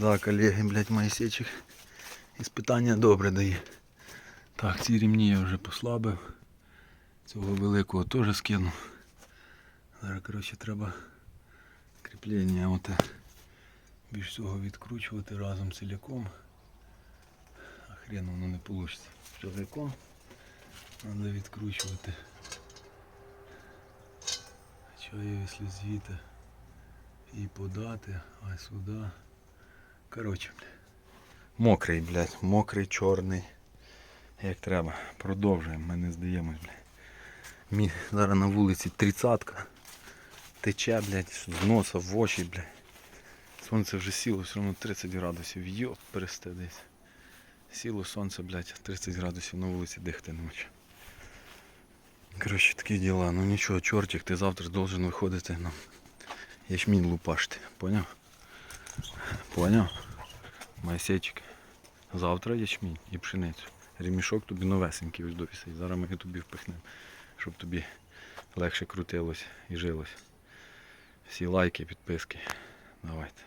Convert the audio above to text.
Да, колеги, блядь, Моїсейчик. Іспитання добре дає. Так, ці рівні я вже послабив. Цього великого теж скинув. Зараз, коротше, треба кріплення оте більш цього відкручувати разом ціляком. А хрен воно не вийде. Ціляком треба відкручувати. Чаю, якщо звідти і подати, а сюди. Коротше. Мокрий, блядь, мокрий, чорний. Як треба. Продовжуємо, ми не здаємось, блядь. Зараз на вулиці тридцатка. Тече, блядь, з носа в очі, блядь. Сонце вже сіло, все одно 30 градусів. Йоп, пересте десь. Сіло сонце, блядь, 30 градусів на вулиці дихати не можу. Коротше, такі діла. Ну нічого, чортик, ти завтра должен виходити на ячмінь лупашти. Поняв? Поняв? Майсечик. Завтра ячмінь і пшеницю. Ремішок тобі новесенький ось довісить. Зараз ми його тобі впихнемо, щоб тобі легше крутилось і жилось. Всі лайки, підписки. Давайте.